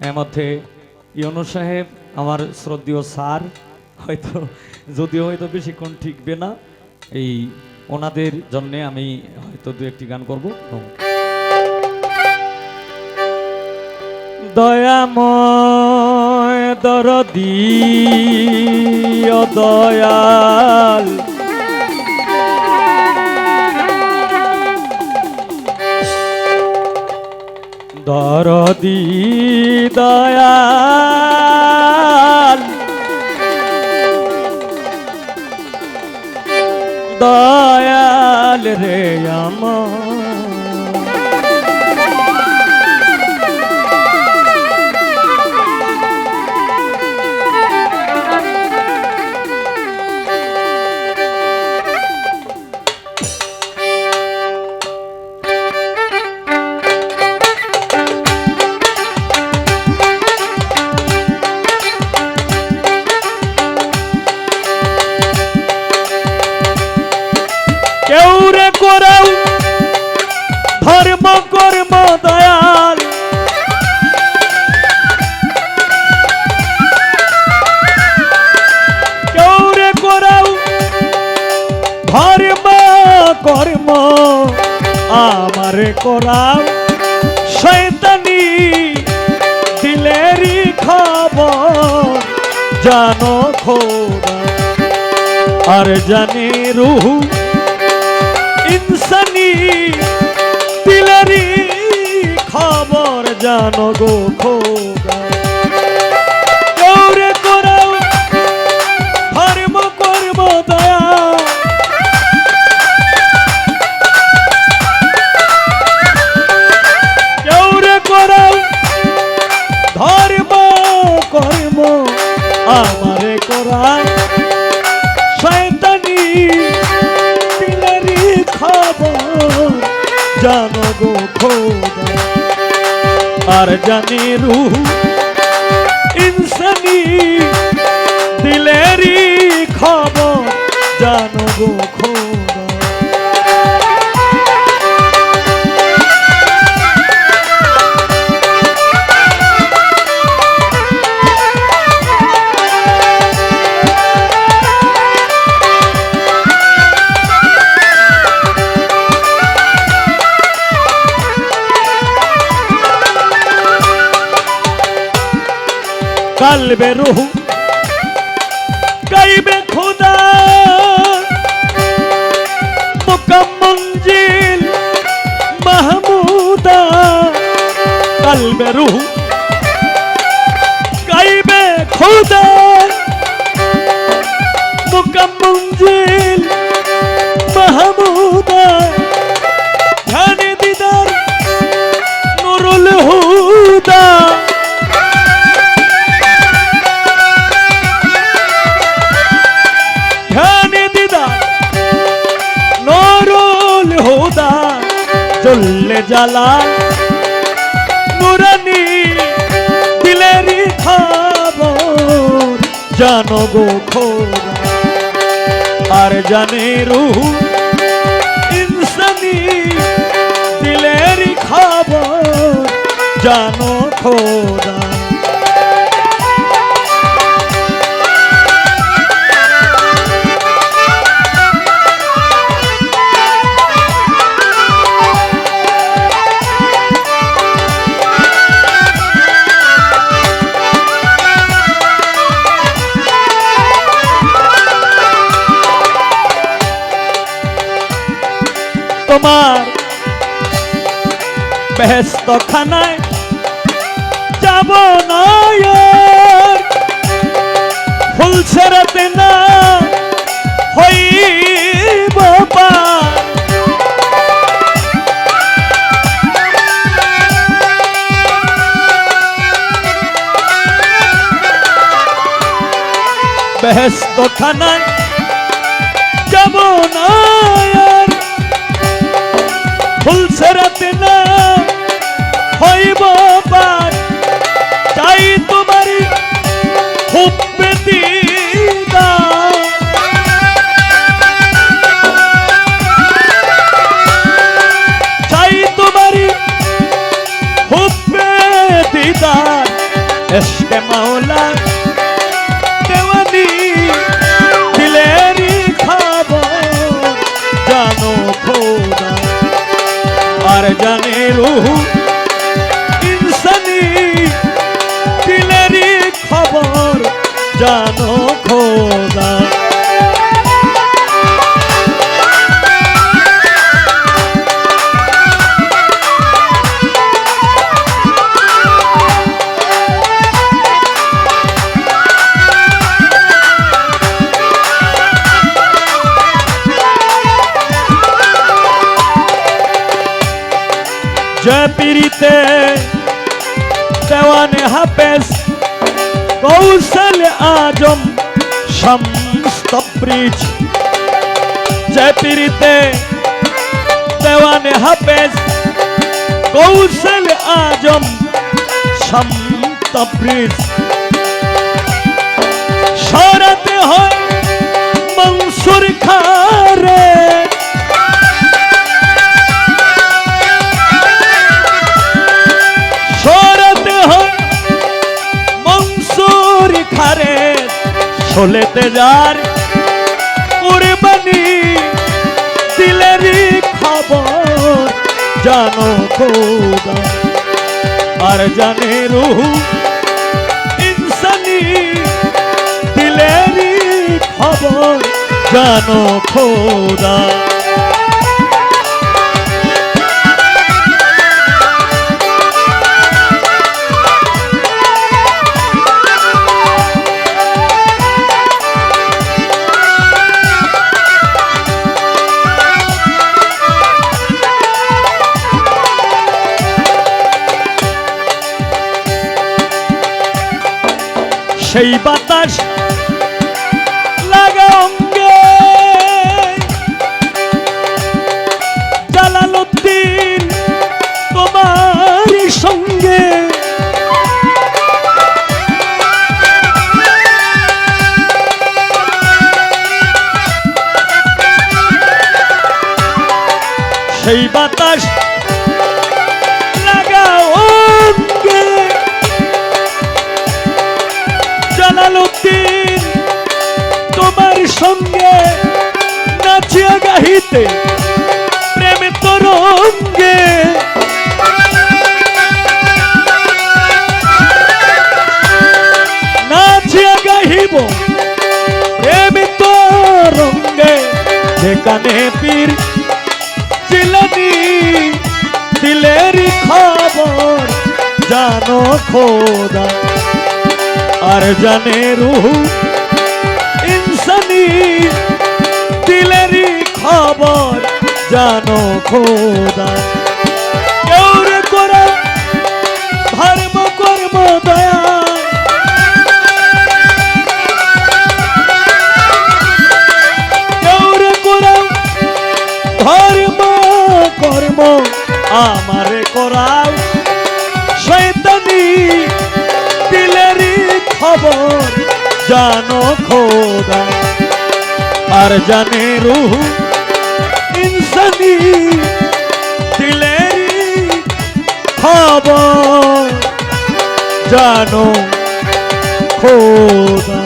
এর মধ্যে ইয়নু সাহেব আমার শ্রদ্ধেয় স্যার, হয়তো যদিও হয়তো বেশিক্ষণ ঠিকবে না, এই ওনাদের জন্যে আমি হয়তো দু একটি গান করব। দয়াময় দরদি দয়াল দরদি দয়াল। দয়াল রে আমার। করাও শয়তানি দিলেরই খবর, জানো খোদা। আর জানি রুহু ইনসানি দিলারি খবর, জানো গো খোদা। আমারে করাও শয়তানি, দিলেরই খবর, জানো গো খোদা। আর জানি রুহ ইনসানি, দিলেরই খবর, জানো গো খোদা। কালবে রুহু। গাইবে খুদা। মুকাম মঞ্জিল মাহমুদা। কালবে রুহু। গাইবে খুদা। মুকাম মঞ্জিল মাহমুদা। জালাল। নুরানি দিলেরি খাব জানো গো খোদা। আর জানে রুহ ইনসানি দিলেরি খবর, জানো খোদা। তোমার ব্যস্ত খানায় যাব না। ফুল ছেড়াতে না হইব পার। ব্যস্ত খানায় দিদার মাওলা, দেওয়ানি দিলেরি খবর, জানো খোদা। আর জানে রুহ, ইনসানি দিলেরি খবর, জানো খোদা। জয় পীড়িতে দেওয়ানে হাফেজ, কৌশল আজম সমস্তব্রিজ জয় পীড়িতে দেওয়ানে হাফেজ, কৌশল আজম সমস্তব্রিজ সরাতে হয় মনসুর খারে যার কুরবানি দিলেরই খবর জানো খোদা। আর জানে রুহ ইনসানি দিলেরই খবর জানো খোদা। সেই বাতাস লাগা অঙ্গে। জালালুদ্দিন তোমার সঙ্গে। সেই বাতাস জালালুদ্দিন তোমার সঙ্গে নাচিয়া গাহিতে প্রেম তরঙ্গে। নাচিয়া গাহিব প্রেম তরঙ্গে। যেখানে পীর চিলানি দিলের খবর, জানো খোদা। আর জানে রুহু ইনসানি। দিলেরই খবর জানো খোদা। কেউরে করা ধর্ম, কর্ম, দয়া। ধর্ম, কর্ম আমারে জানো খোদা আর জানে রুহ ইনসানি দিলেরই খবর জানো খোদা।